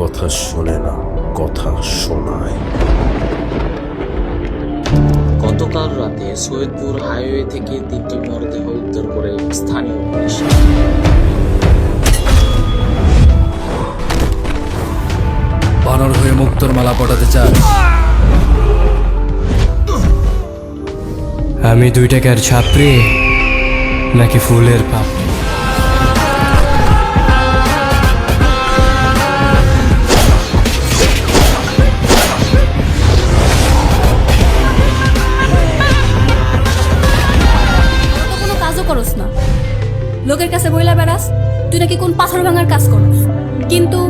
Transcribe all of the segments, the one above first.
কথা শোনে না কথা শোনায়। গতকাল রাতে সৈয়দপুর হাইওয়ে থেকে তিনটি মরদেহ উদ্ধার করে স্থানীয় পুলিশ। বানর হয়ে মুক্তর মালা পটাতে চাস আমি দুই টাকার ছাত্রী নাকি ফুলের পাপ করস না। লোকের কাছে বইলা বেড়াস, তুই নাকি কোন পাথর ভাঙার কাজ করস? কিন্তু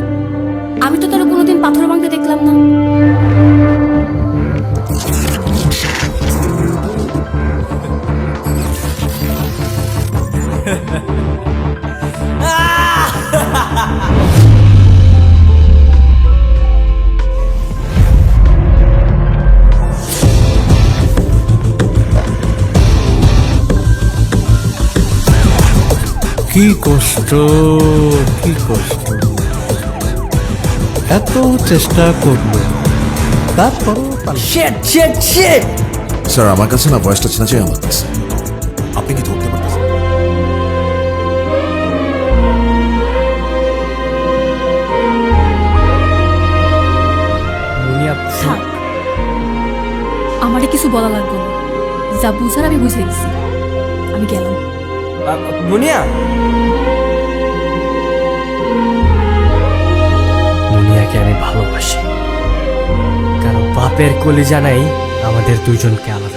আমি তো তোর কোনোদিন পাথর ভাঙতে দেখলাম না। কি কষ্ট কি কষ্ট। এত চেষ্টা করল। তারপরও স্যার আমার কাছে না ভয়েসটা চেনা চাই আমার কাছে আপনি কি ধরতে থাক। আমারে কিছু বলা লাগবে না। যা বুঝার আমি বুঝে গেছি। আমি গেলাম। মুনিয়া? আমি করে জানাই আমাদের দুজনকে আলাদা